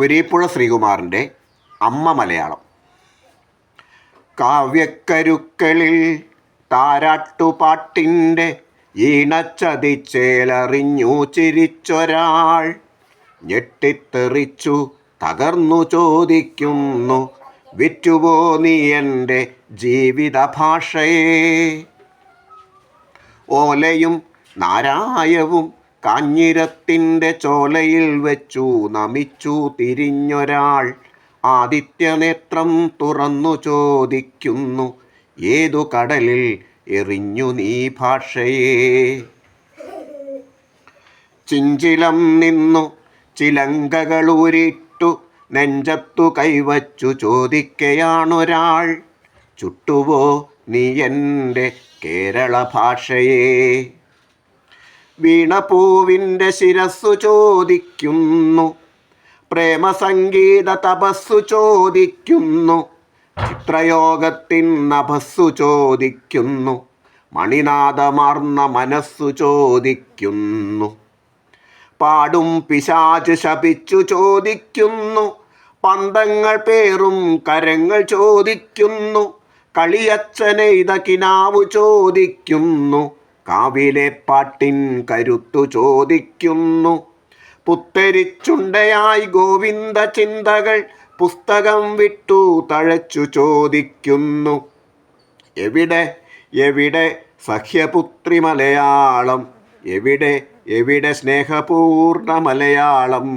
കുരീപ്പുഴ ശ്രീകുമാറിന്റെ അമ്മ മലയാളം. കാവ്യക്കരുക്കളിൽ താരാട്ടുപാട്ടിന്റെ ഈണച്ചതിച്ചേലറിഞ്ഞു ചിരിച്ചൊരാൾ ഞെട്ടിത്തെറിച്ചു തകർന്നു ചോദിക്കുന്നു വിറ്റുപോ നീ എന്റെ ജീവിത ഭാഷയെ ഓലയും നാരായവും കാഞ്ഞിരത്തിന്റെ ചോലയിൽ വെച്ചു നമിച്ചു തിരിഞ്ഞൊരാൾ. ആദിത്യനേത്രം തുറന്നു ചോദിക്കുന്നു ഏതു കടലിൽ എറിഞ്ഞു നീ ഭാഷയെ? ചിഞ്ചിലം നിന്നു ചിലങ്കകളൂരിട്ടു നെഞ്ചത്തു കൈവച്ചു ചോദിക്കയാണൊരാൾ. ചുട്ടുവോ നീ എന്റെ കേരള ഭാഷയെ? വീണപൂവിന്റെ ശിരസ്സു ചോദിക്കുന്നു. പ്രേമസംഗീത തപസ്സു ചോദിക്കുന്നു. ചിത്രയോഗത്തിൻ നഭസ്സു ചോദിക്കുന്നു. മണിനാഥമാർന്ന മനസ്സു ചോദിക്കുന്നു. പാടും പിശാച് ശപിച്ചു ചോദിക്കുന്നു. പന്തങ്ങൾ പേറും കരങ്ങൾ ചോദിക്കുന്നു. കളിയച്ഛനെയ്ത കിനാവു ചോദിക്കുന്നു. കാവിലെ പാട്ടിൻ കരുത്തു ചോദിക്കുന്നു. പുത്തരിച്ചുണ്ടയായി ഗോവിന്ദ ചിന്തകൾ പുസ്തകം വിട്ടു തഴച്ചു ചോദിക്കുന്നു. എവിടെ എവിടെ സഹ്യപുത്രി മലയാളം? എവിടെ എവിടെ സ്നേഹപൂർണ മലയാളം?